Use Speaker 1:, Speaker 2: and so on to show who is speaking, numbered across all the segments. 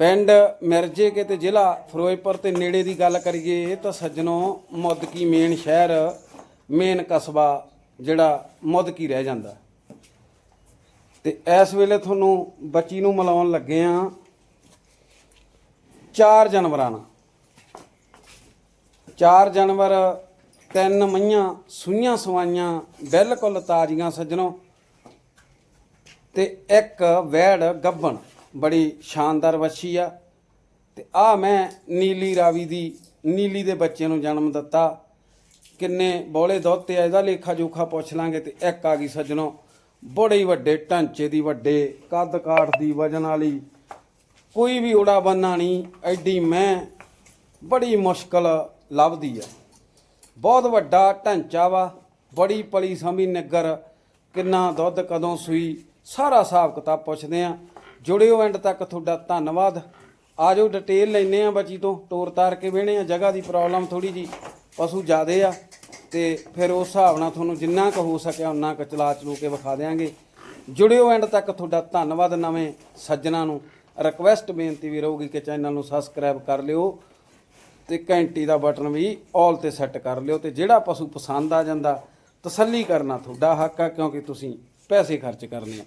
Speaker 1: ਪਿੰਡ ਮਿਰਜੇ ਕੇ ਤੇ ਜ਼ਿਲ੍ਹਾ ਫਿਰੋਜ਼ਪੁਰ ਤੇ ਨੇੜੇ ਦੀ ਗੱਲ ਕਰੀਏ ਤਾਂ ਸੱਜਣੋ ਮੁੱਦਕੀ ਮੇਨ ਸ਼ਹਿਰ, ਮੇਨ ਕਸਬਾ ਜਿਹੜਾ ਮੁੱਦਕੀ ਰਹਿ ਜਾਂਦਾ। ਤੇ ਇਸ ਵੇਲੇ ਤੁਹਾਨੂੰ ਬੱਚੀ ਨੂੰ ਮਿਲਾਉਣ ਲੱਗੇ ਆ ਚਾਰ ਜਾਨਵਰਾਂ ਨਾਲ। ਚਾਰ ਜਾਨਵਰ, ਤਿੰਨ ਮਈਆਂ, ਸੂਈਆਂ ਸਵਾਈਆਂ, ਬਿਲਕੁਲ ਤਾਜ਼ੀਆਂ ਸੱਜਣੋ। ਤੇ ਇੱਕ ਵੈੜ ਗੱਬਣ ਬੜੀ ਸ਼ਾਨਦਾਰ ਵੱਛੀ ਆ। ਤੇ ਆ ਮੈਂ ਨੀਲੀ ਰਾਵੀ ਦੀ, ਨੀਲੀ ਦੇ ਬੱਚੇ ਨੂੰ ਜਨਮ ਦਿੱਤਾ। ਕਿੰਨੇ ਬੋਲੇ ਦੁੱਧ ਤੇ ਇਹਦਾ ਲੇਖਾ ਜੋਖਾ ਪੁੱਛ ਲਾਂਗੇ ਤੇ ਇੱਕ ਆ ਗਈ ਸੱਜਣੋ। ਬੜੇ ਵੱਡੇ ਢਾਂਚੇ ਦੀ ਵੱਡੇ, ਕੱਦ ਕਾਠ ਦੀ ਵਜਨ ਵਾਲੀ। ਕੋਈ ਵੀ ਉੜਾ ਬੰਨਾ ਨਹੀਂ, ਐਡੀ ਮੈਂ, ਬੜੀ ਮੁਸ਼ਕਲ ਲੱਭਦੀ ਆ। ਬਹੁਤ ਵੱਡਾ ਢਾਂਚਾ ਵਾ, ਬੜੀ ਪਲੀ ਸਮੀ ਨਿੱਗਰ। ਕਿੰਨਾ ਦੁੱਧ ਕਦੋਂ ਸੂਈ, ਸਾਰਾ ਹਿਸਾਬ ਕਿਤਾਬ ਪੁੱਛਦੇ ਆ। ਜੁੜਿਓ ਐਂਡ ਤੱਕ ਤੁਹਾਡਾ ਧੰਨਵਾਦ। ਆਜੋ ਡਿਟੇਲ ਲੈਨੇ ਆ ਬੱਚੀ ਤੋਂ ਤੋਰ ਤਾਰ ਕੇ ਵੇਣੇ ਆ, ਜਗ੍ਹਾ ਦੀ ਪ੍ਰੋਬਲਮ ਥੋੜੀ ਜੀ ਪਸ਼ੂ ਜ਼ਿਆਦੇ ਆ, ਤੇ ਫਿਰ ਉਸ ਹਿਸਾਬ ਨਾਲ ਤੁਹਾਨੂੰ ਜਿੰਨਾ ਕੁ ਹੋ ਸਕਿਆ ਉਨਾ ਕੁ ਚਲਾ ਚਲੂ ਕੇ ਵਿਖਾ ਦੇਾਂਗੇ ਜੁੜਿਓ ਐਂਡ ਤੱਕ ਤੁਹਾਡਾ ਧੰਨਵਾਦ ਨਵੇਂ ਸੱਜਣਾ ਨੂੰ। ਰਿਕਵੈਸਟ ਬੇਨਤੀ ਵੀ ਰਹੂਗੀ ਕਿ ਚੈਨਲ ਨੂੰ ਸਬਸਕ੍ਰਾਈਬ ਕਰ ਲਿਓ, ਤੇ ਘੰਟੀ ਦਾ ਬਟਨ ਵੀ ਆਲ ਤੇ ਸੈੱਟ ਕਰ ਲਿਓ, ਤੇ ਜਿਹੜਾ ਪਸ਼ੂ ਪਸੰਦ ਆ ਜਾਂਦਾ, ਤਸੱਲੀ ਕਰਨਾ ਤੁਹਾਡਾ ਹੱਕ ਆ, ਕਿਉਂਕਿ ਤੁਸੀਂ ਪੈਸੇ ਖਰਚ ਕਰਨੇ ਆ।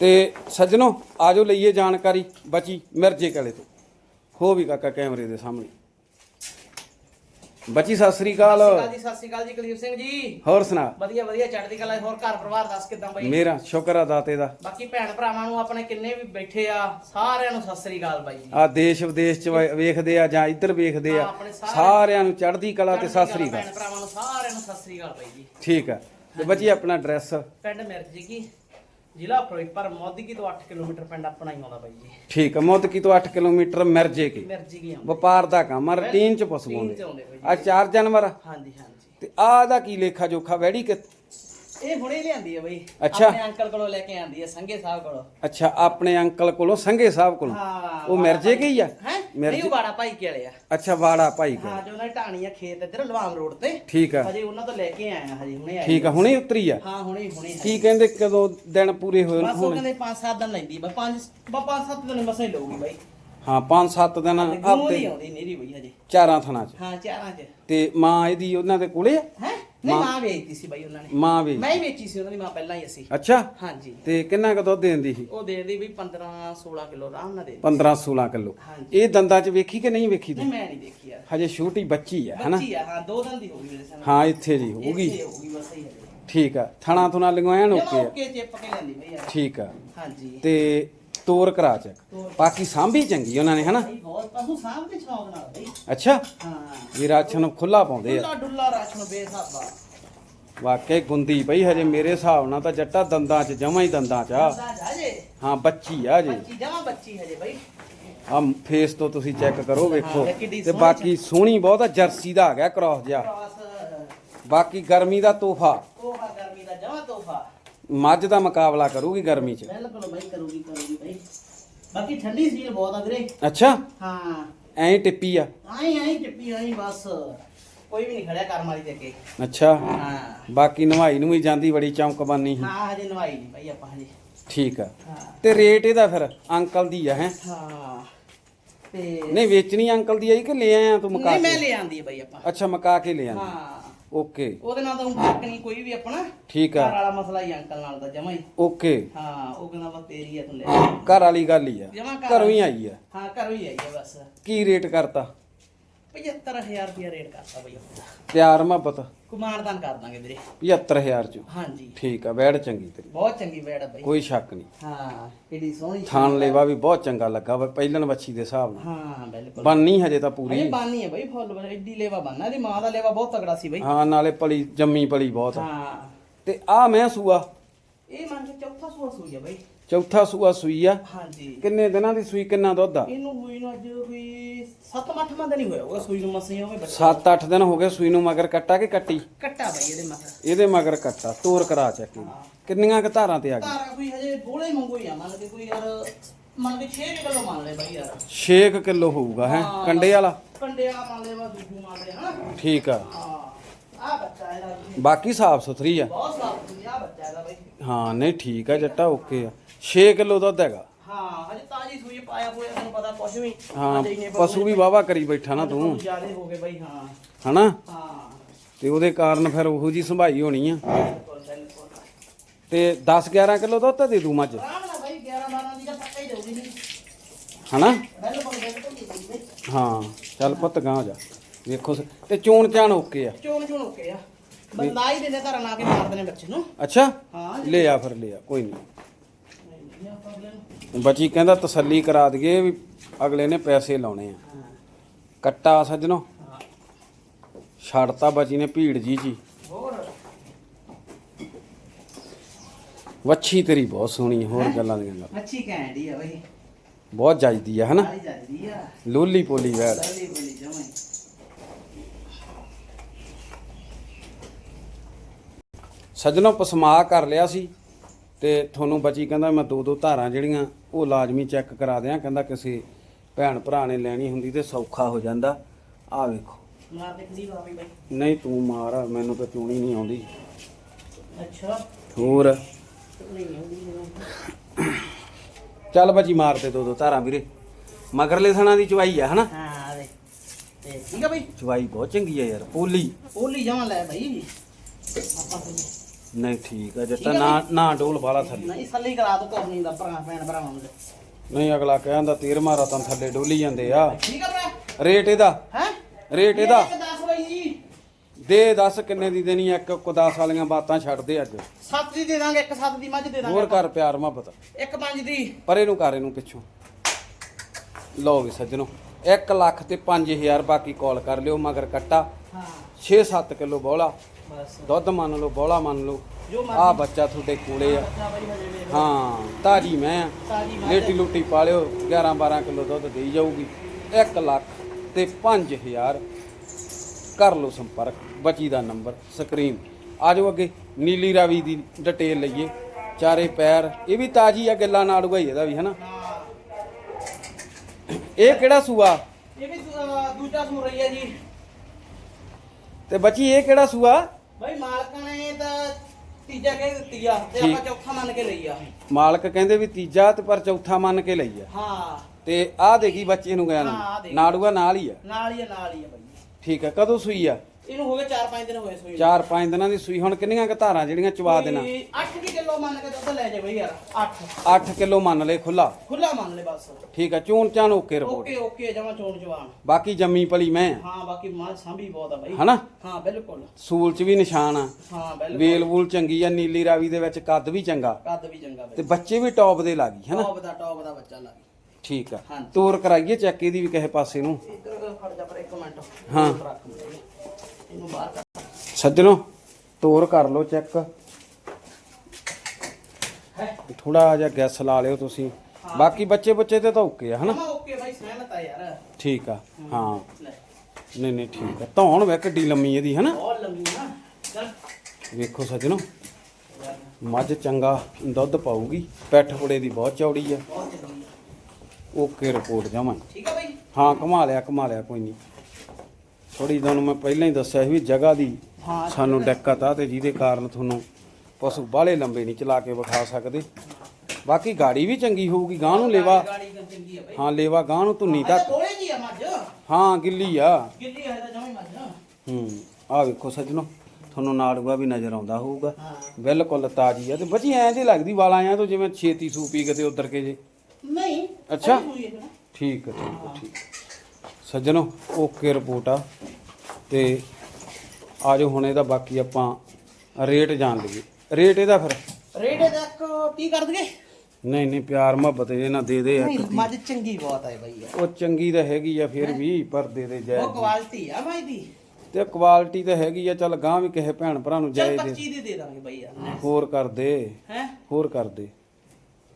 Speaker 1: ਤੇ ਸੱਜਣੋ ਆਜੋ ਲਈਏ ਜਾਣਕਾਰੀ ਬਚੀ ਮਿਰਜੇ ਕਲੇ ਤੋਂ। ਹੋ ਵੀ ਕਾਕਾ ਕੈਮਰੇ ਦੇ ਸਾਹਮਣੇ। ਬਚੀ ਸਤਿ ਸ੍ਰੀ ਅਕਾਲ।
Speaker 2: ਸਤਿ ਸ਼੍ਰੀ ਅਕਾਲ ਜੀ ਸਤਿ ਸ਼੍ਰੀ ਅਕਾਲ ਜੀ ਕੁਲਦੀਪ ਸਿੰਘ ਜੀ।
Speaker 1: ਹੋਰ ਸੁਣਾ?
Speaker 2: ਵਧੀਆ ਵਧੀਆ ਚੜ੍ਹਦੀ ਕਲਾ ਹੋਰ ਘਰ ਪਰਿਵਾਰ ਦੱਸ ਕਿਦਾਂ ਬਾਈ?
Speaker 1: ਮੇਰਾ ਸ਼ੁਕਰ ਆ ਦਾਤੇ ਦਾ।
Speaker 2: ਬਾਕੀ ਭੈਣ ਭਰਾਵਾਂ ਨੂੰ ਆਪਣੇ ਕਿੰਨੇ ਵੀ ਬੈਠੇ ਆ ਸਾਰਿਆਂ ਨੂੰ ਸਤਿ ਸ਼੍ਰੀ ਅਕਾਲ ਬਾਈ ਜੀ।
Speaker 1: ਆ ਦੇਸ਼ ਵਿਦੇਸ਼ ਚ ਵੇਖਦੇ ਆ ਜਾਂ ਇੱਧਰ ਵੇਖਦੇ ਆ ਸਾਰਿਆਂ ਨੂੰ ਚੜ੍ਹਦੀ ਕਲਾ ਤੇ ਸਤਿ ਸ੍ਰੀ
Speaker 2: ਭੈਣ
Speaker 1: ਅਕਾਲ।
Speaker 2: ਭਰਾਵਾਂ ਨੂੰ ਸਾਰਿਆਂ ਨੂੰ ਸਤਿ ਸ਼੍ਰੀ ਅਕਾਲ ਬਾਈ ਜੀ।
Speaker 1: ਠੀਕ ਆ। ਤੇ ਬਚੀ ਆਪਣਾ ਐਡਰੈਸ
Speaker 2: ਪਿੰਡ ਮਿਰਜੀ ਕੀ? ਜ਼ਿਲ੍ਹਾ ਫਿਰੋਜ਼ਪੁਰ ਮੋਦੀਕੀ ਤੋਂ 8 ਕਿਲੋਮੀਟਰ ਪਿੰਡ ਆਪਣਾ ਹੀ ਆਉਂਦਾ ਬਾਈ ਜੀ।
Speaker 1: ਠੀਕ ਆ ਮੁੱਦਕੀ ਤੋਂ 8 ਕਿਲੋਮੀਟਰ ਮਿਰਜੇ ਕੇ।
Speaker 2: ਮਿਰਜੀ ਕੀ ਆਉਂਦਾ।
Speaker 1: ਵਪਾਰ ਦਾ ਕੰਮ ਆ ਰੂਟੀਨ ਚ ਪਸ਼ੂ
Speaker 2: ਰੂਟੀਨ
Speaker 1: ਆਉਂਦੇ
Speaker 2: ਚ ਆਉਂਦੇ। ਬਾਈ ਜੀ।
Speaker 1: ਆ ਚਾਰ ਜਾਨਵਰ ਆ।
Speaker 2: ਹਾਂਜੀ ਹਾਂਜੀ।
Speaker 1: ਤੇ ਆਹ ਦਾ ਕੀ ਲੇਖਾ ਜੋਖਾ ਵੈੜੀ ਕਿ
Speaker 2: ਇਹ ਹੁਣੇ ਲਿਆਂਦੀ ਹੈ ਬਾਈ।
Speaker 1: ਅੱਛਾ।
Speaker 2: ਆਪਣੇ ਅੰਕਲ ਕੋਲੋਂ ਲੈ ਕੇ ਆਂਦੀ ਹੈ ਸੰਘੇ ਸਾਹਿਬ ਕੋਲੋਂ।
Speaker 1: ਅੱਛਾ ਆਪਣੇ ਅੰਕਲ ਕੋਲੋਂ ਸੰਘੇ ਸਾਹਿਬ ਕੋਲੋਂ।
Speaker 2: ਹਾਂ
Speaker 1: ਉਹ ਮਿਰਜੇ ਕੇ ਹੀ ਆ?
Speaker 2: ਹੈ? ਨਹੀਂ ਉਹ ਬਾੜਾ ਭਾਈ ਕੇ ਵਾਲੇ ਆ?
Speaker 1: ਅੱਛਾ ਵਾੜਾ ਭਾਈ ਕੋਲ
Speaker 2: ਹਾਂ ਜੋ ਉਹਨਾਂ ਦੀ ਢਾਣੀ ਆ ਖੇਤ ਇੱਧਰ ਲਵਾਮ ਰੋਡ ਤੇ।
Speaker 1: ਠੀਕ ਆ।
Speaker 2: ਹਜੇ ਉਹਨਾਂ ਤੋਂ ਲੈ ਕੇ ਆਇਆ ਹਜੇ ਹੁਣੇ ਆਈ
Speaker 1: ਠੀਕ ਆ ਹੁਣੇ ਉਤਰੀ ਆ?
Speaker 2: ਹਾਂ ਹੁਣੇ ਹੁਣੇ
Speaker 1: ਕੀ ਕਹਿੰਦੇ ਕਦੋਂ ਦਿਨ ਪੂਰੇ ਹੋਏ
Speaker 2: ਬਸ ਉਹ ਕਹਿੰਦੇ 5-7 ਦਿਨ ਲੈਂਦੀ ਬਸ 5 5 7 ਦਿਨ ਬਸ ਹੀ ਲਊਗੀ ਬਾਈ।
Speaker 1: ਹਾਂ 5-7 ਦਿਨ ਹਫ਼ਤੇ।
Speaker 2: ਆਉਂਦੀ ਨੀਰੀ ਬਈ ਹਜੇ।
Speaker 1: ਚਾਰਾਂ ਥਣਾ ਚ।
Speaker 2: ਹਾਂ ਚਾਰਾਂ ਚ।
Speaker 1: ਤੇ ਮਾਂ ਇਹਦੀ ਉਹਨਾਂ ਦੇ ਕੋਲੇ ਆ?
Speaker 2: ਹੈ? ਨਹੀਂ ਮਾਂ ਵੇਚਦੀ ਸੀ ਬਾਈ ਉਹਨਾਂ ਨੇ।
Speaker 1: ਮਾਂ ਵੀ
Speaker 2: ਮੈਂ ਹੀ ਵੇਚੀ ਸੀ ਉਹਨਾਂ ਦੀ ਮਾਂ ਪਹਿਲਾਂ ਹੀ ਅਸੀਂ।
Speaker 1: ਅੱਛਾ?
Speaker 2: ਹਾਂਜੀ।
Speaker 1: ਤੇ ਕਿੰਨਾ ਕੁ ਦੁੱਧ ਦਿੰਦੀ ਸੀ?
Speaker 2: ਉਹ ਦੇਦੀ ਵੀ 15 16 ਕਿਲੋ ਆਰਾਮ ਨਾਲ ਦੇ
Speaker 1: 15-16 ਕਿਲੋ।
Speaker 2: ਹਾਂਜੀ।
Speaker 1: ਇਹ ਦੰਦਾਂ ਚ ਵੇਖੀ ਕਿ ਨਹੀਂ ਵੇਖੀ
Speaker 2: ਨਹੀਂ
Speaker 1: ਤੂੰ
Speaker 2: ਮੈਂ ਨਹੀਂ ਦੇਖੀ ਯਾਰ।
Speaker 1: ਹਜੇ ਛੋਟੀ ਬੱਚੀ ਆ ਹਨਾ?
Speaker 2: ਬੱਚੀ ਆ ਹਾਂ ਦੋ ਦਿਨ ਦੀ ਹੋ ਗਈ ਮੇਰੇ ਸਾਹਮਣੇ।
Speaker 1: ਹਾਂ ਇੱਥੇ ਜੀ ਹੋਊਗੀ
Speaker 2: ਹੋਊਗੀ ਬਸ ਹੀ ਹਜੇ
Speaker 1: ਠੀਕ ਆ। ਥਣਾ ਥੁਣਾ ਲਗਵਾਇਣ
Speaker 2: ਚਲੋ
Speaker 1: ਓਕੇ ਆ?
Speaker 2: ਓਕੇ ਚਿਪ ਕੇ ਲੈਂਦੀ ਬਈ ਯਾਰ
Speaker 1: ਠੀਕ ਆ।
Speaker 2: ਹਾਂਜੀ।
Speaker 1: ਤੇ ਤੋਰ ਕਰਾ
Speaker 2: ਤੋਰ।
Speaker 1: ਬਾਕੀ ਸਾਂਭੀ ਚੰਗੀ ਉਹਨਾਂ ਨੇ ਹਨਾ?
Speaker 2: ਬਈ ਬਹੁਤ ਪਸ਼ੂ ਸਾਹਮਣੇ ਸ਼ੌਕ ਨਾਲ ਬਈ।
Speaker 1: ਅੱਛਾ?
Speaker 2: ਹਾਂ।
Speaker 1: ਵੀ ਰਾਸ਼ਨ ਖੁੱਲਾ ਪਾਉਂਦੇ ਆ।
Speaker 2: ਡੁੱਲਾ ਡੁੱਲਾ ਬੇਸਾਬਾ
Speaker 1: ਵਾਕਈ ਗੁੰਦੀ ਪਈ ਹਜੇ ਮੇਰੇ ਹਿਸਾਬ ਨਾਲ ਤਾਂ ਜੱਟਾ ਦੰਦਾਂ 'ਚ ਜਮਾ ਹੀ ਦੰਦਾਂ 'ਚ ਆ। ਹਾਂ ਬੱਚੀ ਆ ਜੀ।
Speaker 2: ਬੱਚੀ ਜਮਾ ਬੱਚੀ ਹਜੇ ਬਈ।
Speaker 1: ਆ ਫੇਸ ਤੋਂ ਤੁਸੀਂ ਚੈੱਕ ਕਰੋ ਵੇਖੋ।
Speaker 2: ਕਿੱਡੀ
Speaker 1: ਤੇ
Speaker 2: ਸੋਹਣੀ
Speaker 1: ਬਾਕੀ ਸੋਹਣੀ ਬਹੁਤ ਆ ਜਰਸੀ ਦਾ ਆ ਗਿਆ ਕ੍ਰਾਸ ਜਿਹਾ।
Speaker 2: ਕ੍ਰਾਸ
Speaker 1: ਬਾਕੀ ਗਰਮੀ ਦਾ ਤੋਹਫਾ।
Speaker 2: ਤੋਹਫਾ ਗਰਮੀ ਦਾ ਜਮਾ ਤੋਹਫਾ।
Speaker 1: ਮੱਝ ਦਾ ਮੁਕਾਬਲਾ ਕਰੂਗੀ ਗਰਮੀ 'ਚ।
Speaker 2: ਬਿਲਕੁਲ ਬਈ ਕਰੂਗੀ ਕਰੂਗੀ ਬਈ। ਬਾਕੀ ਠੰਡੀ ਸੀਲ ਬਹੁਤ ਆ ਵੀਰੇ।
Speaker 1: ਅੱਛਾ।
Speaker 2: ਹਾਂ।
Speaker 1: ਐਂ ਟਿੱਪੀ ਆ।
Speaker 2: ਆਈ ਆਈ ਟਿੱਪੀ ਆਈ ਬਸ। ਕੋਈ ਵੀ ਨਹੀਂ ਖੜਿਆ ਕਰਮ ਵਾਲੀ ਤੇ ਅੱਗੇ।
Speaker 1: ਅੱਛਾ।
Speaker 2: ਹਾਂ।
Speaker 1: ਬਾਕੀ ਨਵਾਈ ਨੂੰ ਵੀ ਜਾਂਦੀ ਬੜੀ ਚਮਕਬਾਨੀ ਸੀ।
Speaker 2: ਹਾਂ ਹਜੇ ਨਵਾਈ ਨਹੀਂ ਬਈ ਆਪਾਂ ਹਜੇ।
Speaker 1: ਠੀਕ ਆ।
Speaker 2: ਹਾਂ।
Speaker 1: ਤੇ ਰੇਟ ਇਹਦਾ ਫਿਰ ਅੰਕਲ ਦੀ ਆ ਹੈ?
Speaker 2: ਹਾਂ। ਤੇ
Speaker 1: ਨਹੀਂ ਵੇਚਣੀ ਅੰਕਲ ਦੀ ਆਈ ਕਿ ਲੈ ਆਇਆ ਤੂੰ ਮਕਾ
Speaker 2: ਨਹੀਂ ਮੈਂ
Speaker 1: ਕੇ?
Speaker 2: ਲੈ ਆਂਦੀ ਹੈ ਬਈ ਆਪਾਂ।
Speaker 1: ਅੱਛਾ ਮਕਾ ਕੇ ਲੈ ਆਂਦੀ।
Speaker 2: ਹਾਂ।
Speaker 1: ਓਕੇ।
Speaker 2: ਉਹਦੇ ਨਾਲ ਤਾਂ ਊਂ ਫ਼ਰਕ ਨਹੀਂ ਕੋਈ ਵੀ ਆਪਣਾ।
Speaker 1: ਠੀਕ
Speaker 2: ਘਰ
Speaker 1: ਆ
Speaker 2: ਵਾਲਾ ਮਸਲਾ ਹੀ ਅੰਕਲ ਨਾਲ ਦਾ ਜਮਾ ਹੀ।
Speaker 1: ਓਕੇ।
Speaker 2: ਹਾਂ ਉਹ ਕਹਿੰਦਾ ਬਸ ਤੇਰੀ ਆ ਤੂੰ ਲੈ।
Speaker 1: ਘਰ ਵਾਲੀ ਗੱਲ ਹੀ ਆ।
Speaker 2: ਜਮਾਂ ਘਰ
Speaker 1: ਘਰੋਂ ਹੀ ਆਈ ਆ।
Speaker 2: ਹਾਂ ਘਰੋਂ ਹੀ ਆਈ ਹੈ ਬਸ।
Speaker 1: ਕੀ ਰੇਟ ਕਰਤਾ?
Speaker 2: 75000 ਰੁਪਇਆ ਰੇਟ ਕਰਤਾ ਬਈ ਆਪਾਂ।
Speaker 1: ਪਿਆਰ ਮੁਹੱਬਤ
Speaker 2: ਕੁਮਾਰਦਾਨ ਕਰ ਦਾਂਗੇ ਵੀਰੇ।
Speaker 1: 75000 ਚ।
Speaker 2: ਹਾਂਜੀ।
Speaker 1: ਠੀਕ ਆ ਵੈੜ ਚੰਗੀ ਤੇਰੀ।
Speaker 2: ਬਹੁਤ ਚੰਗੀ ਬੈੜ ਆ ਬਈ।
Speaker 1: ਕੋਈ ਸ਼ੱਕ ਨਹੀਂ।
Speaker 2: ਹਾਂ ਕਿਹੜੀ ਸੋਹਣੀ
Speaker 1: ਥਾਨ ਲੇਵਾ ਵੀ ਬਹੁਤ ਚੰਗਾ ਲੱਗਾ ਵਾ ਪਹਿਲਣ ਵੱਛੀ ਦੇ ਹਿਸਾਬ ਨਾਲ।
Speaker 2: ਹਾਂ ਬਿਲਕੁਲ।
Speaker 1: ਬੰਨੀ ਹਜੇ ਤਾਂ
Speaker 2: ਇਹ
Speaker 1: ਪੂਰੀ
Speaker 2: ਬਾਨੀ ਹੈ ਬਈ ਫੁੱਲ ਐਡੀ ਲੇਵਾ ਬੰਨਾ ਇਹਦੀ ਮਾਂ ਦਾ ਲੇਵਾ ਬਹੁਤ ਤਗੜਾ ਸੀ ਬਈ।
Speaker 1: ਹਾਂ ਨਾਲੇ ਪਲੀ ਜੰਮੀ ਪਲੀ ਬਹੁਤ ਆ।
Speaker 2: ਹਾਂ।
Speaker 1: ਤੇ ਆ ਮੈਂ ਸੂਆ।
Speaker 2: ਇਹ ਮੰਨ ਕੇ ਚੌਥਾ ਸੂਆ ਸੂਈ ਆ ਬਈ।
Speaker 1: ਚੌਥਾ ਸੂਆ ਸੂਈ ਆ।
Speaker 2: ਹਾਂਜੀ।
Speaker 1: ਕਿੰਨੇ ਦਿਨਾਂ ਦੀ ਸੂਈ ਕਿੰਨਾ ਦੁੱਧ ਆ?
Speaker 2: ਇਹਨੂੰ ਹੋਈ ਨੂੰ ਅੱਜ ਕੋਈ 7-8 ਮਾਹ ਦਾ ਨਹੀਂ ਹੋਇਆ ਹੋਗਾ ਸੂਈ ਨੂੰ ਮਸੀਂ ਹੋਵੇ ਬੱਚਾ।
Speaker 1: 7-8 ਦਿਨ ਹੋ ਗਏ ਸੂਈ ਨੂੰ ਮਗਰ ਕੱਟਾ ਕਿ ਕੱਟੀ?
Speaker 2: ਕੱਟਾ ਬਈ ਇਹਦੇ ਮਗਰ।
Speaker 1: ਇਹਦੇ ਮਗਰ ਕੱਟਾ ਤੋਰ ਕਰਾ ਚੱਕ। ਕਿੰਨੀਆਂ ਕੁ ਧਾਰਾਂ ਤੇ ਆ ਗਈ
Speaker 2: ਤਾਰਾ ਕੋਈ ਹਜੇ ਬੋਲੇ ਮੰਗੋ ਹੀ ਆ ਮੰਨ ਕੇ ਕੋਈ ਯਾਰ ਮੰਨ ਕੇ 6 ਕਿਲੋ ਮੰਨ ਲੈ ਬਾਈ ਯਾਰ।
Speaker 1: 6 ਕਿਲੋ ਹੋਊਗਾ ਹੈ। ਕੰਡੇ ਵਾਲਾ?
Speaker 2: ਕੰਡੇ ਵਾਲਾ ਮੰਨ ਲੈ ਵਾ ਦੂਜੂ ਮੰਨ ਲੈ ਹਨਾ?
Speaker 1: ਠੀਕ ਆ।
Speaker 2: ਹਾਂ। ਆ ਬੱਚਾ ਇਹਦਾ ਵੀ
Speaker 1: ਬਾਕੀ ਸਾਫ਼ ਸੁਥਰੀ ਆ।
Speaker 2: ਬਹੁਤ ਸਾਫ਼ ਦੁਨੀਆ ਬੱਚਾ ਇਹਦਾ ਬਾਈ।
Speaker 1: ਹਾਂ ਨਹੀਂ ਠੀਕ ਆ ਜੱਟਾ ਓਕੇ ਆ। 6 ਕਿਲੋ ਦੁੱਧ ਹੈਗਾ।
Speaker 2: ਹਾਂ ਹਜੇ ਤਾਜੀ ਸੂਈ ਪਾਇਆ ਹੋਇਆ ਤੈਨੂੰ ਪਤਾ ਕੁਛ ਵੀ।
Speaker 1: ਹਾਂ
Speaker 2: ਹਜੇ ਇੰਨੇ
Speaker 1: ਪਸ਼ੂ ਵੀ ਵਾਵਾ ਕਰੀ ਬੈਠਾ ਨਾ ਤੂੰ।
Speaker 2: ਜਿਆਦੇ ਹੋ ਗਏ ਬਾਈ ਹਾਂ।
Speaker 1: ਹਨਾ?
Speaker 2: ਹਾਂ।
Speaker 1: ਤੇ ਉਹਦੇ ਕਾਰਨ ਫਿਰ ਉਹੋ ਜੀ ਸੰਭਾਈ ਹੋਣੀ ਆ।
Speaker 2: ਬਿਲਕੁਲ ਬਿਲਕੁਲ।
Speaker 1: ਤੇ 10 11 ਕਿਲੋ ਦੁੱਧ ਤਾਂ ਦੇ ਦੂ ਮੱਝ
Speaker 2: ਆਰਾਮ ਨਾਲ ਬਾਈ 11 12 ਦੀ ਤਾਂ ਪੱਕਾ ਹੀ ਦੇਊਗੀ ਨਹੀਂ
Speaker 1: ਹਨਾ?
Speaker 2: ਬਿਲਕੁਲ ਬਿਲਕੁਲ ਦੇ ਦਊਗੀ ਬਾਈ
Speaker 1: ਹਾਂ ਚੱਲ ਪੁੱਤ ਗਾਂ ਜਾ। ਵੇਖੋ ਸ- ਤੇ ਚੋਣ ਚਾਣ ਓਕੇ ਆ।
Speaker 2: ਚੋਣ ਚੋਣ ਓਕੇ ਆ। ਬੰਦਾ ਹੀ ਦਿੰਦੇ ਧਰਨ ਆ ਕੇ ਮਾਰਦੇ ਨੇ ਬੱਚੇ ਨੂੰ।
Speaker 1: ਅੱਛਾ?
Speaker 2: ਹਾਂ
Speaker 1: ਲੈ ਆ ਫਿਰ ਲੈ ਆ ਕੋਈ ਨਹੀਂ। ਬੱਚੀ ਕਹਿੰਦਾ ਤਸੱਲੀ ਕਰਾ ਦਈਏ ਵੀ ਅਗਲੇ ਨੇ ਪੈਸੇ ਲਾਉਣੇ ਆ। ਕੱਟਾ ਸੱਜਣੋ। ਛੱਡਤਾ ਬੱਚੀ ਨੇ ਭੀੜ ਜੀ ਜੀ।
Speaker 2: ਹੋਰ?
Speaker 1: ਵੱਛੀ ਤੇਰੀ ਬਹੁਤ ਸੋਹਣੀ ਹੋਰ ਗੱਲਾਂ ਦੀਆਂ ਗੱਲ।
Speaker 2: ਅੱਛੀ ਕੈਂਡੀ ਆ ਬਾਈ।
Speaker 1: ਬਹੁਤ ਜਾਈਦੀ ਆ ਹਨਾ?
Speaker 2: ਆਈ ਜਾਂਦੀ ਆ।
Speaker 1: ਲੋਲੀ ਪੋਲੀ ਵੈੜ
Speaker 2: ਸਾਲੀ ਬੋਲੀ ਜਮਾਈ
Speaker 1: ਸੱਜਣੋ ਪਸਮਾ ਕਰ ਲਿਆ ਸੀ ਤੇ ਤੁਹਾਨੂੰ ਬੱਚੀ ਕਹਿੰਦਾ ਮੈਂ ਦੋ ਦੋ ਧਾਰਾਂ ਜਿਹੜੀਆਂ ਉਹ ਲਾਜ਼ਮੀ ਚੈੱਕ ਕਰਾ ਦਿਆਂ। ਕਹਿੰਦਾ ਕਿਸੇ ਭੈਣ ਭਰਾ ਨੇ ਲੈਣੀ ਹੁੰਦੀ ਤੇ ਸੌਖਾ ਹੋ ਜਾਂਦਾ। ਆ ਵੇਖੋ।
Speaker 2: ਮਾਰ ਦੇ ਖਦੀ ਬਾਬੀ ਬਾਈ?
Speaker 1: ਨਹੀਂ ਤੂੰ ਮਾਰ ਮੈਨੂੰ ਤਾਂ ਚੂਣੀ ਨਹੀਂ ਆਉਂਦੀ।
Speaker 2: ਅੱਛਾ।
Speaker 1: ਹੋਰ? ਚੱਲ ਬੱਚੀ ਮਾਰ ਦੇ ਦੋ ਦੋ ਧਾਰਾਂ ਵੀਰੇ। ਮਗਰਲੇ ਥਣਾ ਦੀ ਚਵਾਈ ਆ ਹਨਾ?
Speaker 2: ਹਾਂ ਦੇ। ਤੇ ਠੀਕ ਆ ਬਾਈ?
Speaker 1: ਚਵਾਈ ਬਹੁਤ ਚੰਗੀ ਆ ਯਾਰ ਪੋਲੀ।
Speaker 2: ਓਲੀ ਜਮਾ ਲੈ ਬਾਈ। ਆਪਾਂ ਤੇ
Speaker 1: ਨਹੀਂ ਠੀਕ ਆ ਜੱਟਾ ਨਾ ਨਾ ਡੋਲ ਵਾਲਾ ਥੱਲੇ।
Speaker 2: ਨਹੀਂ ਸੱਲੀ ਕਰਾ ਦੋ ਕਰਨੀ ਦਾ ਭਰਾ ਭੈਣ ਭਰਾਵਾਂ ਨੂੰ
Speaker 1: ਨਹੀਂ ਅਗਲਾ ਕਹਿੰਦਾ ਤੀਰਮਾ ਰਤਨ ਥੱਲੇ ਡੋਲੀ ਜਾਂਦੇ ਆ।
Speaker 2: ਠੀਕ ਆ ਭਰਾ।
Speaker 1: ਰੇਟ ਇਹਦਾ।
Speaker 2: ਹੈ?
Speaker 1: ਰੇਟ ਇਹਦਾ।
Speaker 2: ਦੱਸ ਬਾਈ ਜੀ।
Speaker 1: ਦੇ ਦੱਸ ਕਿੰਨੇ ਦੀ ਦੇਣੀ ਆ? ਇੱਕ ਕੋ 10 ਵਾਲੀਆਂ ਬਾਤਾਂ ਛੱਡ ਦੇ ਅੱਜ।
Speaker 2: ਸੱਤ ਦੀ ਦੇ ਦਾਂਗੇ ਇੱਕ ਸੱਤ ਦੀ ਮੱਝ ਦੇ ਦਾਂਗੇ
Speaker 1: ਹੋਰ ਕਰ ਪਿਆਰ ਮੁਹੱਬਤ।
Speaker 2: ਇੱਕ ਪੰਜ ਦੀ।
Speaker 1: ਪਰੇ ਨੂੰ ਕਰ ਇਹਨੂੰ ਪਿੱਛੋਂ। ਲਓ ਵੀ ਸੱਜਣੋ 1 ਲੱਖ ਤੇ 5000 ਬਾਕੀ ਕਾਲ ਕਰ ਲਿਓ ਮਗਰ ਕੱਟਾ।
Speaker 2: ਹਾਂ।
Speaker 1: 6-7 ਕਿਲੋ ਬੋਲਾ
Speaker 2: ਬਸ
Speaker 1: ਦੁੱਧ ਮੰਨ ਲਓ ਬੋਲਾ ਮੰਨ ਲਓ।
Speaker 2: ਜੋ
Speaker 1: ਆ
Speaker 2: ਮਰਜ਼ੀ
Speaker 1: ਬੱਚਾ ਤੁਹਾਡੇ ਕੋਲੇ ਆ।
Speaker 2: ਬੱਚਾ ਬਾਈ ਹਜੇ ਵੇਖ
Speaker 1: ਹਾਂ ਤਾਜੀ ਮੈਂ ਆ।
Speaker 2: ਤਾਜੀ ਮੱਝ
Speaker 1: ਲੇਟੀ ਲੁੱਟੀ ਪਾਲਿਓ 11 12 ਕਿਲੋ ਦੁੱਧ ਦੇਈ ਜਾਊਗੀ। 1 ਲੱਖ ਤੇ 5000 ਕਰ ਲਓ ਸੰਪਰਕ ਬੱਚੀ ਦਾ ਨੰਬਰ ਸਕਰੀਨ। ਆ ਜਾਓ ਅੱਗੇ ਨੀਲੀ ਰਾਵੀ ਦੀ ਡਿਟੇਲ ਲਈਏ। ਚਾਰੇ ਪੈਰ ਇਹ ਵੀ ਤਾਜੀ ਆ ਗੱਲਾਂ ਨਾੜੂਗਾ ਹੀ ਇਹਦਾ ਵੀ ਹਨਾ?
Speaker 2: ਹਾਂ
Speaker 1: ਇਹ ਕਿਹੜਾ ਸੂਆ?
Speaker 2: ਇਹ ਵੀ ਦੂ- ਅਹ ਦੂਜਾ ਹੈ ਜੀ।
Speaker 1: ਤੇ ਬੱਚੀ ਇਹ ਕਿਹੜਾ ਸੂਆ?
Speaker 2: ਬਾਈ ਮਾਲਕਾਂ ਨੇ ਤਾਂ ਤੀਜਾ ਕਹਿ ਦਿੱਤੀ ਆ ਤੇ ਆਪਾਂ
Speaker 1: ਠੀਕ।
Speaker 2: ਚੌਥਾ ਮੰਨ ਕੇ ਲਈ ਆ।
Speaker 1: ਮਾਲਕ ਕਹਿੰਦੇ ਵੀ ਤੀਜਾ ਤੇ ਪਰ ਚੌਥਾ ਮੰਨ ਕੇ ਲਈ ਆ।
Speaker 2: ਹਾਂ।
Speaker 1: ਤੇ ਆਹ ਦੇਖੀ ਬੱਚੇ ਨੂੰ ਗਿਆ
Speaker 2: ਹਾਂ, ਆਹ
Speaker 1: ਨੂੰ
Speaker 2: ਦੇਖ।
Speaker 1: ਨਾੜੂਆ ਨਾਲ ਹੀ ਆ।
Speaker 2: ਨਾਲ ਹੀ ਆ ਨਾਲ ਹੀ ਆ ਬਾਈ।
Speaker 1: ਠੀਕ ਆ ਕਦੋਂ ਸੂਈ ਆ?
Speaker 2: ਇਹਨੂੰ ਹੋ ਗਏ 4-5 ਦਿਨ ਹੋਏ ਸੂਈ ਨੂੰ।
Speaker 1: 4-5 ਦਿਨਾਂ ਦੀ ਸੂਈ। ਹੁਣ ਕਿੰਨੀਆਂ ਕੁ ਧਾਰਾਂ ਜਿਹੜੀਆਂ ਚਵਾ ਦੇਣਾ?
Speaker 2: ਕੋਈ ਅੱਠ ਕੁ ਕਿਲੋ ਮੰਨ ਕੇ ਦੁੱਧ ਲੈ ਜਾ ਬਈ ਯਾਰ 8
Speaker 1: 8 ਕਿਲੋ ਮੰਨ ਲੈ ਖੁੱਲਾ
Speaker 2: ਖੁੱਲਾ ਮੰਨ ਲੈ ਬਸ।
Speaker 1: ਠੀਕ ਆ ਚੂਨ ਚਾਨ ਓਕੇ ਰਿਪੋਰਟ।
Speaker 2: ਓਕੇ ਓਕੇ ਜਮਾ ਚੋਣ ਜਵਾਨ।
Speaker 1: ਬਾਕੀ ਜੰਮੀ ਪਲੀ ਮੈਂ।
Speaker 2: ਹਾਂ ਬਾਕੀ ਮਾਲ ਸਾਂਭੀ ਬਹੁਤ ਆ ਬਾਈ।
Speaker 1: ਹਨਾ?
Speaker 2: ਹਾਂ ਬਿਲਕੁਲ।
Speaker 1: ਸੂਲ ਚ ਵੀ ਨਿਸ਼ਾਨ ਆ।
Speaker 2: ਹਾਂ ਬਿਲਕੁਲ।
Speaker 1: ਵੇਲ ਵੂਲ ਚੰਗੀ ਆ ਨੀਲੀ ਰਾਵੀ ਦੇ ਵਿੱਚ ਕੱਦ ਵੀ ਚੰਗਾ।
Speaker 2: ਕੱਦ ਵੀ ਚੰਗਾ
Speaker 1: ਤੇ
Speaker 2: ਬਾਈ
Speaker 1: ਬੱਚੇ ਵੀ ਟੌਪ ਦੇ ਲੱਗੀ ਹਨਾ?
Speaker 2: ਟੌਪ ਦਾ ਟੌਪ ਦਾ ਬੱਚਾ ਲੱਗ
Speaker 1: ਠੀਕ ਆ।
Speaker 2: ਹਾਂਜੀ।
Speaker 1: ਤੋਰ ਕਰਾਈਏ ਚੈੱਕ ਇਹਦੀ ਵੀ ਕਿਸੇ ਪਾਸੇ ਨੂੰ।
Speaker 2: ਇੱਧਰ ਖੜ ਜਾ ਪਰ ਇੱਕ ਮਿੰਟ।
Speaker 1: ਹਾਂ।
Speaker 2: ਰੱਖ ਮੇਰੇ। ਇਹਨੂੰ ਬਾਹਰ ਕਰ
Speaker 1: ਸੱਜਣੋ ਤੋਰ ਕਰ ਲਓ ਚੈੱਕ।
Speaker 2: ਹੈ।
Speaker 1: ਥੋੜਾ ਜਿਹਾ ਗੈਸ ਲਾ ਲਿਓ ਤੁਸੀਂ। ਬਾਕੀ ਬੱਚੇ ਬੱਚੇ ਤੇ ਤਾਂ ਓਕੇ ਆ ਹਨਾ?
Speaker 2: ਓਕੇ ਬਾਈ ਸਹਿਮਤ ਆ ਯਾਰ।
Speaker 1: ਠੀਕ ਆ ਹਾਂ। ਨਹੀਂ ਨਹੀਂ ਠੀਕ ਆ। ਧੌਣ ਵੇ ਕਿੱਡੀ ਲੰਮੀ ਇਹਦੀ ਹਨਾ?
Speaker 2: ਬਹੁਤ ਲੰਮੀ ਨਾ। ਚੱਲ।
Speaker 1: ਵੇਖੋ ਸੱਜਣੋ ਮੱਝ ਚੰਗਾ ਦੁੱਧ ਪਾਊਗੀ ਪੈਠ ਪੁੜੇ ਦੀ ਬਹੁਤ ਚੌੜੀ ਆ। ਓਕੇ ਰਿਪੋਰਟ ਜਮਾਂ
Speaker 2: ਠੀਕ ਆ ਬਾਈ।
Speaker 1: ਹਾਂ ਘੁਮਾ ਲਿਆ ਘੁਮਾ ਲਿਆ ਕੋਈ ਨਹੀਂ। ਥੋੜੀ ਤੁਹਾਨੂੰ ਮੈਂ ਪਹਿਲਾਂ ਹੀ ਦੱਸਿਆ ਸੀ ਵੀ ਜਗ੍ਹਾ ਦੀ ਸਾਨੂੰ ਦਿੱਕਤ ਆ ਤੇ ਜਿਹਦੇ ਕਾਰਨ ਤੁਹਾਨੂੰ ਪਸ਼ੂ ਬਾਹਲੇ ਲੰਬੇ ਨਹੀਂ ਚਲਾ ਕੇ ਵਿਖਾ ਸਕਦੇ। ਬਾਕੀ ਗਾੜੀ ਵੀ ਚੰਗੀ ਹੋਊਗੀ ਗਾਂ ਨੂੰ ਲੇਵਾ ਹਾਂ ਲੇਵਾ ਗਾਂ ਨੂੰ ਧੁੰਨੀ ਤੱਕ।
Speaker 2: ਜੀ
Speaker 1: ਹਾਂ ਗਿੱਲੀ ਆ।
Speaker 2: ਗਿੱਲੀ ਹੈ ਤਾਂ ਜਮੀ ਮੱਝ
Speaker 1: ਹੂੰ ਆ ਵੇਖੋ ਸੱਜਣੋ ਤੁਹਾਨੂੰ ਨਾੜੂਆ ਵੀ ਨਜ਼ਰ ਆਉਂਦਾ ਹੋਊਗਾ। ਬਿਲਕੁਲ ਤਾਜੀ ਆ ਤੇ ਬੱਚੀ ਐਂ ਦੀ ਲੱਗਦੀ ਵਾਲਾਂ ਆ ਤੋਂ ਜਿਵੇਂ ਛੇਤੀ ਸੂਪੀ ਕਿਤੇ ਉਧਰ ਕੇ ਜੇ।
Speaker 2: ਨਹੀਂ
Speaker 1: ਅੱਛਾ। ਠੀਕ ਹੈ ਠੀਕ ਹੈ ਠੀਕ ਸੱਜਣੋ ਓਕੇ ਰਿਪੋਰਟ ਆ। ਤੇ ਆਜੋ ਹੁਣ ਇਹਦਾ ਬਾਕੀ ਆਪਾਂ ਰੇਟ ਜਾਣ ਲਈਏ। ਰੇਟ ਇਹਦਾ ਫਿਰ?
Speaker 2: ਰੇਟ ਇਹਦਾ ਇੱਕ ਕੀ ਕਰ ਦਗੇ
Speaker 1: ਨਹੀਂ ਨਹੀਂ ਪਿਆਰ ਮੁਹੱਬਤ ਇਹ ਨਾ ਦੇ ਦੇ
Speaker 2: ਨਹੀਂ
Speaker 1: ਇੱਕ
Speaker 2: ਮੱਝ ਚੰਗੀ ਬਹੁਤ ਹੈ ਬਾਈ
Speaker 1: ਉਹ ਚੰਗੀ ਤਾਂ ਹੈਗੀ ਆ ਫਿਰ ਵੀ ਪਰ ਦੇ ਦੇ
Speaker 2: ਉਹ
Speaker 1: ਜਾਇਜ਼
Speaker 2: ਕੁਆਲਿਟੀ ਆ ਬਾਈ ਦੀ।
Speaker 1: ਤੇ ਕੁਆਲਿਟੀ ਤਾਂ ਹੈਗੀ ਆ ਚੱਲ ਗਾਂ ਵੀ ਕਿਸੇ ਭੈਣ ਭਰਾ ਨੂੰ
Speaker 2: ਚਲ
Speaker 1: ਜਾਇਜ਼ ਦੇ
Speaker 2: 25 ਦੀ ਦੇ ਦਾਂਗੇ ਬਾਈ ਯਾਰ।
Speaker 1: ਹੋਰ ਕਰ ਦੇ।
Speaker 2: ਹੈ?
Speaker 1: ਹੋਰ ਕਰ ਦੇ।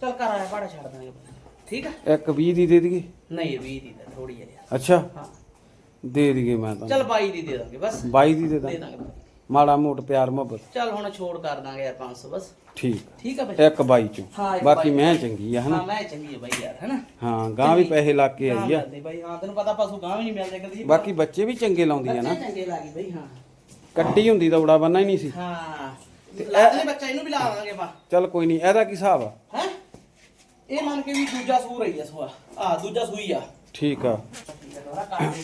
Speaker 2: ਚੱਲ ਘਰ ਆਇਆ ਭਾੜਾ ਛੱਡ ਦਾਂਗੇ ਠੀਕ ਆ?
Speaker 1: ਇੱਕ 20 ਦੀ ਦੇ ਦਈਏ।
Speaker 2: ਨਹੀਂ 20 ਦੀ ਤਾਂ ਥੋੜੀ ਯਾਰ।
Speaker 1: ਅੱਛਾ।
Speaker 2: ਹਾਂ।
Speaker 1: ਦੇ ਦਈਏ ਮੈਂ ਤਾਂ।
Speaker 2: ਚੱਲ 22 ਦੀ ਦੇ ਦਾਂਗੇ ਬਸ।
Speaker 1: 22 ਦੀ ਦੇ ਦਾਂ
Speaker 2: ਦੇ ਦਾਂਗੇ।
Speaker 1: ਮਾੜਾ ਮੋਟ ਪਿਆਰ ਮੁਹੱਬਤ।
Speaker 2: ਚੱਲ ਹੁਣ ਛੋੜ ਕਰ ਦਾਂਗੇ ਯਾਰ 500 ਬਸ।
Speaker 1: ਠੀਕ।
Speaker 2: ਠੀਕ ਆ ਬਾਈ।
Speaker 1: ਇੱਕ 22 ਚੋਂ।
Speaker 2: ਹਾਂ, ਇੱਕ
Speaker 1: ਬਾਕੀ
Speaker 2: ਬਾਈ।
Speaker 1: ਮੈਂ ਚੰਗੀ ਆ
Speaker 2: ਹਾਂ
Speaker 1: ਹਨਾ
Speaker 2: ਮੈਂ ਚੰਗੀ ਹੈ ਬਾਈ ਯਾਰ ਹੈਨਾ?
Speaker 1: ਹਾਂ ਗਾਂ ਵੀ ਪੈਸੇ ਲਾ ਕੇ ਆਈ ਆ।
Speaker 2: ਬਾਈ। ਹਾਂ ਤੈਨੂੰ ਪਤਾ ਪਸ਼ੂ ਗਾਂ ਵੀ ਨਹੀਂ ਮਿਲਦੇ ਕਦੀ।
Speaker 1: ਬਾਕੀ ਬੱਚੇ ਵੀ ਚੰਗੇ ਲਾਉਂਦੀ ਆ ਨਾ।
Speaker 2: ਚੰਗੇ ਲੱਗੀ ਬਾਈ ਹਾਂ।
Speaker 1: ਕੱਟੀ ਹੁੰਦੀ ਤਾਂ ਉੜਾ ਬੰਨਾ ਹੀ ਨਹੀਂ ਸੀ।
Speaker 2: ਹਾਂ। ਤੇ ਲਾ ਦੇ ਬੱਚਾ ਇਹਨੂੰ ਵੀ ਲਾ ਦਾਂਗੇ ਬਾ
Speaker 1: ਚੱਲ ਕੋਈ ਨਹੀਂ ਇਹਦਾ ਕੀ ਹਿਸਾਬ ਆ?
Speaker 2: ਹੈ? ਇਹ ਮੰਨ ਕੇ ਵੀ ਦੂਜਾ ਸੂ ਰਹੀ ਆ ਸੁਆ। ਆ ਦੂਜਾ ਸੂਈ ਆ।
Speaker 1: ਠੀਕ ਆ।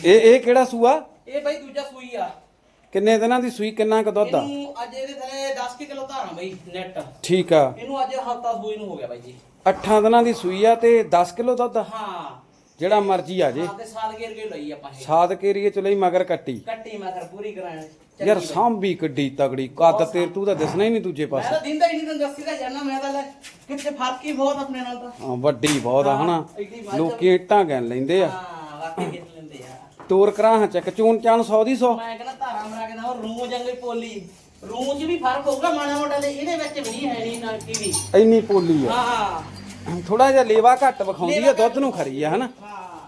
Speaker 1: ਇਹ ਇਹ ਕਿਹੜਾ ਸੂਆ?
Speaker 2: ਇਹ ਬਾਈ ਦੂਜਾ ਸੂਈ ਆ।
Speaker 1: ਕਿੰਨੇ ਦਿਨਾਂ ਦੀ ਸੂਈ ਕਿੰਨਾ ਕੁ ਦੁੱਧ ਆ?
Speaker 2: ਇਹਨੂੰ ਅੱਜ ਇਹਦੇ ਥਲੇ 10 ਕਿ ਕਿਲੋ ਧਾਰਾਂ ਬਾਈ ਨੈਟ
Speaker 1: ਠੀਕ ਆ।
Speaker 2: ਇਹਨੂੰ ਅੱਜ ਹਫਤਾ ਸੂਈ ਨੂੰ ਹੋ ਗਿਆ ਬਾਈ ਜੀ।
Speaker 1: 8 ਦਿਨਾਂ ਦੀ ਸੂਈ ਆ ਤੇ 10 ਕਿਲੋ ਦੁੱਧ ਆ?
Speaker 2: ਹਾਂ।
Speaker 1: ਜਿਹੜਾ ਮਰਜ਼ੀ ਆ ਜੇ।
Speaker 2: ਹਾਂ ਤੇ ਸਾਲ ਗੇਰ ਕੇ ਲਈ ਆਪਾਂ ਇਹ।
Speaker 1: ਸਾਦਕ ਏਰੀਏ ਚ ਲਈ ਮਗਰ ਕੱਟੀ।
Speaker 2: ਕੱਟੀ ਮੈਂ ਕਰ ਪੂਰੀ ਕਰਾਣ
Speaker 1: ਯਾਰ ਸਾਂਭੀ ਕੱਡੀ ਤਗੜੀ ਕੱਦ ਤੇ ਤੂੰ ਤਾਂ ਦਿਸਣਾ ਹੀ ਨਹੀਂ ਦੂਜੇ
Speaker 2: ਮੈਂ
Speaker 1: ਪਾਸੇ।
Speaker 2: ਤਾਂ ਦਿੰਦਾ ਹੀ ਨਹੀਂ ਤੈਨੂੰ ਦੱਸੀ ਜਾਨਾ ਮੈਂ ਤਾਂ ਲੈ ਕਿਤੇ ਫ਼ਰਕ ਹੀ ਬਹੁਤ ਆਪਣੇ ਨਾਲ ਤਾਂ।
Speaker 1: ਹਾਂ, ਵੱਡੀ ਬਹੁਤ ਆ ਹਨਾ?
Speaker 2: ਐਡੀ।
Speaker 1: ਲੋਕੀ ਇੱਟਾਂ ਗੈਨ ਲੈਂਦੇ ਆ।
Speaker 2: ਹਾਂ। ਵਾਕਈ ਗਿੱਟ ਲੈਂਦੇ ਆ।
Speaker 1: ਤੋਰ ਕਰਾਂ ਹਾਂ ਚੱਕ ਚੂਨ ਚਾਨ 100 ਦੀ 100
Speaker 2: ਮੈਂ ਕਹਿੰਦਾ ਧਾਰਾਂ ਮਰਾ ਕੇ ਨਾ ਰੂਹ ਜੰਗਲੀ ਪੋਲੀ। ਰੂਹ 'ਚ ਵੀ ਫ਼ਰਕ ਹੋਊਗਾ ਮਾੜਾ ਮੋਟਾ ਤੇ ਇਹਦੇ ਵਿੱਚ ਵੀ ਨਹੀਂ ਹੈ ਨਹੀਂ ਨਾ ਕੀ ਵੀ।
Speaker 1: ਇੰਨੀ ਪੋਲੀ ਆ।
Speaker 2: ਹਾਂ।
Speaker 1: ਥੋੜਾ ਜਿਹਾ ਲੇਵਾ ਘੱਟ ਵਿਖਾਉਂਦੀ ਆ ਦੁੱਧ ਨੂੰ ਖਰੀ ਆ ਹਨਾ?
Speaker 2: ਹਾਂ।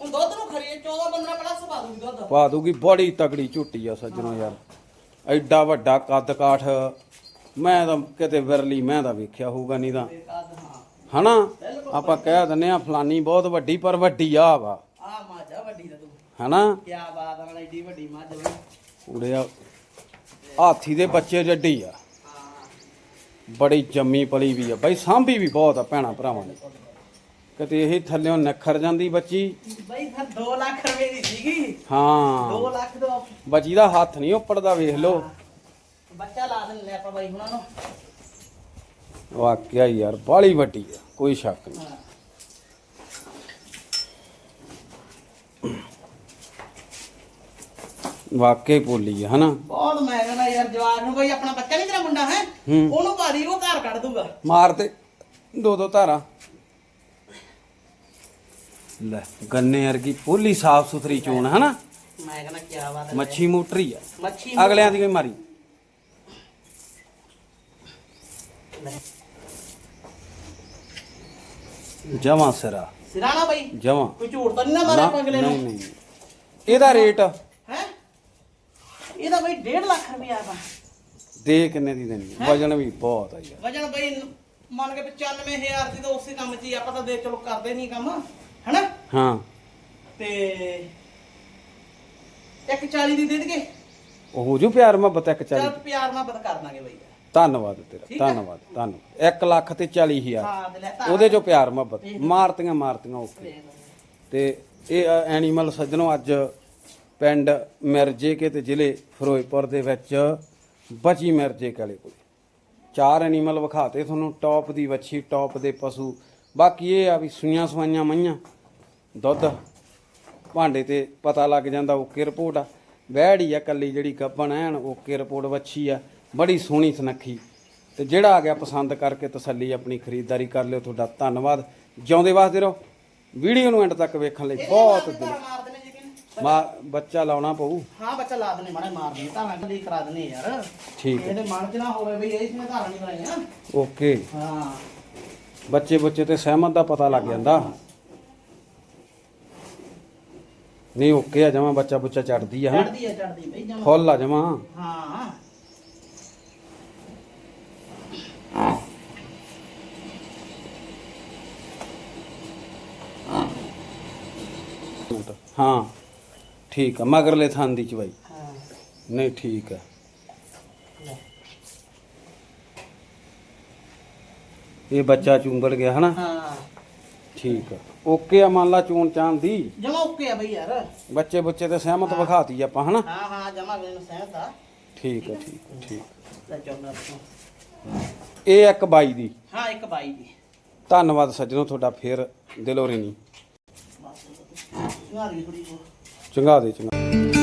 Speaker 2: ਹੁਣ ਦੁੱਧ ਨੂੰ ਖਰੀਏ 14 15 ਪਲੱਸ ਪਾ ਦੂਗੀ ਦੁੱਧ।
Speaker 1: ਪਾ ਦੂਗੀ ਬੜੀ ਤਗੜੀ ਝੁੱਟੀ ਆ ਸੱਜਣੋ ਯਾਰ। ਐਡਾ ਵੱਡਾ ਕੱਦ ਕਾਠ ਮੈਂ ਤਾਂ ਕਿਤੇ ਵਿਰਲੀ ਮੈਂ ਤਾਂ ਵੇਖਿਆ ਹੋਊਗਾ ਨਹੀਂ ਤਾਂ। ਹਨਾ? ਆਪਾਂ ਕਹਿ ਦਿੰਨੇ ਆ ਫਲਾਨੀ ਬਹੁਤ ਵੱਡੀ ਪਰ ਵੱਡੀ ਆ ਵਾ।
Speaker 2: ਦਾ
Speaker 1: ਹਨਾ?
Speaker 2: ਕੀ ਬਾਤ ਆ ਐਡੀ ਵੱਡੀ ਮੱਝ ਬਈ
Speaker 1: ਉੜਿਆ ਹਾਥੀ ਦੇ ਬੱਚੇ ਜੱਡੀ ਆ।
Speaker 2: ਹਾਂ
Speaker 1: ਬੜੀ ਜੰਮੀ ਪਲੀ ਵੀ ਆ। ਬਈ ਸਾਂਭੀ ਵੀ ਬਹੁਤ ਆ ਭੈਣਾ ਭਰਾਵਾਂ ਨੇ ਕਿਤੇ ਇਹ ਥੱਲਿਓਂ ਨਖਰ ਜਾਂਦੀ ਬੱਚੀ।
Speaker 2: ਬਈ ਫਿਰ 2 ਲੱਖ ਰੁਪਏ ਦੀ ਸੀਗੀ।
Speaker 1: ਹਾਂ।
Speaker 2: 2 ਲੱਖ ਦਾ।
Speaker 1: ਬੱਚੀ ਦਾ ਹੱਥ ਨਹੀਂ ਉੱਪੜਦਾ ਵੇਖ ਲਓ।
Speaker 2: ਬੱਚਾ ਲਾ ਦਿੰਦੇ ਆਪਾਂ ਬਾਈ ਹੁਣਾਂ ਨੂੰ।
Speaker 1: ਵਾਕਿਆ ਹੀ ਯਾਰ ਬਾਲੀ ਵੱਡੀ ਆ ਕੋਈ ਸ਼ੱਕ ਨਹੀਂ।
Speaker 2: ਹੀ
Speaker 1: ਭੋਲੀ ਆ ਹਨਾ?
Speaker 2: ਬਹੁਤ ਮੈਂ ਕਹਿੰਦਾ ਯਾਰ ਜਵਾਨ ਨੂੰ ਕੋਈ ਆਪਣਾ ਬੱਚਾ ਨਹੀਂ ਤੇਰਾ ਮੁੰਡਾ ਹੈ। ਉਹਨੂੰ ਭਾਰੀ ਉਹ ਧਾਰ ਕੱਢ ਦੂਗਾ।
Speaker 1: ਮਾਰ ਤੇ ਦੋ ਦੋ ਧਾਰਾਂ। ਲੈ ਗੰਨੇ ਵਰਗੀ ਪੋਲੀ ਸਾਫ਼ ਸੁਥਰੀ ਚੋਣ ਹਨਾ?
Speaker 2: ਮੈਂ ਕਹਿੰਦਾ ਕੀ ਬਾਤ ਹੈ।
Speaker 1: ਮੱਛੀ ਮੋਟਰੀ ਆ।
Speaker 2: ਮੱਛੀ
Speaker 1: ਅਗਲਿਆਂ ਦੀ ਕੋਈ ਮਾਰੀ। ਜਮਾ ਸਿਰਾ।
Speaker 2: ਸਿਰਾਣਾ ਬਾਈ।
Speaker 1: ਜਮਾ।
Speaker 2: ਕੋਈ ਝੂਠ ਤਾਂ ਨਹੀਂ ਨਾ ਮਾਰਿਆ ਅਗਲੇ ਨੂੰ?
Speaker 1: ਇਹਦਾ ਰੇਟ
Speaker 2: ਇਹਦਾ ਬਾਈ 1.5 ਲੱਖ ਰੁਪਇਆ ਆਪਾਂ
Speaker 1: ਦੇ ਕਿੰਨੇ ਦੀ ਦੇਣੀ? ਵਜਨ ਵੀ ਬਹੁਤ ਆ ਯਾਰ।
Speaker 2: ਵਜਨ ਬਾਈ ਮੰਨ ਕੇ 95000 ਦੀ ਤਾਂ ਉਸੇ ਕੰਮ 'ਚ ਹੀ ਆਪਾਂ ਤਾਂ ਦੇ ਚਲੋ ਕਰਦੇ ਨਹੀਂ ਕੰਮ ਹੈਨਾ?
Speaker 1: ਹਾਂ।
Speaker 2: ਤੇ 140 ਦੀ ਦੇ ਦੇਗੇ
Speaker 1: ਉਹ ਹੋ ਜੂ ਪਿਆਰ ਮੁਹੱਬਤ ਇੱਕ
Speaker 2: ਚੱਲ
Speaker 1: ਚਾਲੀ
Speaker 2: ਪਿਆਰ ਨਾਲ ਬਤ ਕਰ ਦਾਂਗੇ ਬਾਈ।
Speaker 1: ਧੰਨਵਾਦ ਤੇਰਾ
Speaker 2: ਠੀਕ ਹੈ।
Speaker 1: ਧੰਨਵਾਦ ਧੰਨਵਾਦ। 1 ਲੱਖ ਤੇ 40 ਹਜ਼ਾਰ।
Speaker 2: ਹਾਂ ਤੇ ਲੈ
Speaker 1: ਉਹਦੇ ਚੋਂ ਪਿਆਰ ਮੁਹੱਬਤ। ਮਾਰਤੀਆਂ ਮਾਰਤੀਆਂ ਓਕੇ। ਤੇ ਇਹ ਐਨੀਮਲ ਸੱਜਣੋ ਅੱਜ ਪਿੰਡ ਮਿਰਜੇ ਕੇ ਤੇ ਜ਼ਿਲ੍ਹੇ ਫਿਰੋਜ਼ਪੁਰ ਦੇ ਵਿੱਚ ਬਚੀ ਮਿਰਜੇ ਕਾਲੇ ਕੋਲ। ਚਾਰ ਐਨੀਮਲ ਵਿਖਾਤੇ ਤੁਹਾਨੂੰ ਟੌਪ ਦੀ ਵੱਛੀ ਟੌਪ ਦੇ ਪਸ਼ੂ। ਬਾਕੀ ਇਹ ਆ ਵੀ ਸੂਈਆਂ ਸਵਾਈਆਂ ਮਈਆਂ ਦੁੱਧ ਭਾਂਡੇ ਤੇ ਪਤਾ ਲੱਗ ਜਾਂਦਾ ਓਕੇ ਰਿਪੋਰਟ ਆ। ਵਹਿੜੀ ਆ ਕੱਲੀ ਜਿਹੜੀ ਗੱਬਣ ਐਨ ਓਕੇ ਰਿਪੋਰਟ ਵੱਛੀ ਆ। ਬੜੀ ਸੋਹਣੀ ਸੁਨੱਖੀ। ਤੇ ਜਿਹੜਾ ਆ ਗਿਆ ਪਸੰਦ ਕਰਕੇ ਤਸੱਲੀ ਆਪਣੀ ਖਰੀਦਦਾਰੀ ਕਰ ਲਿਓ। ਤੁਹਾਡਾ ਧੰਨਵਾਦ। ਜਿਉਂਦੇ ਵਾਸਤੇ ਰਹੋ। ਵੀਡੀਓ ਨੂੰ ਐਂਡ ਤੱਕ ਵੇਖਣ ਲਈ ਬਹੁਤ ਦਿਲ ਮਾ ਬੱਚਾ ਲਾਉਣਾ ਪਊ।
Speaker 2: ਹਾਂ ਬੱਚਾ ਲਾ ਦਨੇ ਮਾੜਾ ਮਾਰ ਦੇ ਤਾਂ ਮੈਂ ਕਰਾ ਦਨੇ ਯਾਰ।
Speaker 1: ਠੀਕ ਹੈ।
Speaker 2: ਇਹਦੇ ਮਨ 'ਚ ਨਾ ਹੋਵੇ ਬਈ ਇਹ ਇਸਨੇ ਧਾਰਾਂ ਨਹੀਂ ਬਣਾਈਆਂ
Speaker 1: ਓਕੇ।
Speaker 2: ਹਾਂ।
Speaker 1: ਬੱਚੇ ਬੱਚੇ ਤੇ ਸਹਿਮਤ ਦਾ ਪਤਾ ਲੱਗ ਜਾਂਦਾ। ਨਹੀਂ ਓਕੇ ਆ ਜਮਾ ਬੱਚਾ ਬੁੱਚਾ ਚੜਦੀ ਆ
Speaker 2: ਚੜਦੀ ਆ ਚੜਦੀ ਬਈ ਜਮਾ
Speaker 1: ਫੁੱਲ ਆ ਜਮਾ
Speaker 2: ਹਾਂ।
Speaker 1: ਹਾਂ। ਠੀਕ ਆ ਮਗਰਲੇ ਥਾਂ ਦੀ ਚਵਾਈ
Speaker 2: ਹਾਂ।
Speaker 1: ਨਹੀਂ ਠੀਕ ਆ।
Speaker 2: ਲੈ।
Speaker 1: ਇਹ ਬੱਚਾ ਚੁੰਗੜ ਗਿਆ ਹਨਾ?
Speaker 2: ਹਾਂ।
Speaker 1: ਠੀਕ ਆ। ਓਕੇ ਆ ਮੰਨ ਲਾ ਚੂਣ ਚਾਣ ਦੀ।
Speaker 2: ਜਮਾ ਓਕੇ ਆ ਬਈ ਯਾਰ।
Speaker 1: ਬੱਚੇ ਬੱਚੇ ਤੇ ਸਹਿਮਤ ਵਿਖਾਤੀ ਆਪਾਂ ਹਨਾ?
Speaker 2: ਹਾਂ ਹਾਂ ਜਮਾ ਮੈਨੂੰ ਸਹਿਮਤ ਆ।
Speaker 1: ਠੀਕ ਆ ਠੀਕ ਆ ਠੀਕ
Speaker 2: ਲੈ ਚੌਂਦਾ ਤੂੰ
Speaker 1: ਇਹ ਇੱਕ ਬਾਈ ਦੀ।
Speaker 2: ਹਾਂ ਇੱਕ ਬਾਈ ਦੀ।
Speaker 1: ਧੰਨਵਾਦ ਸੱਜਣੋ ਤੁਹਾਡਾ ਫੇਰ ਦਿਲੋਂ ਨਹੀਂ
Speaker 2: ਬਸ। ਯਾਰ ਇਹ ਥੋੜੀ
Speaker 1: ਚੰਗਾ ਦੇ ਚੰਗਾ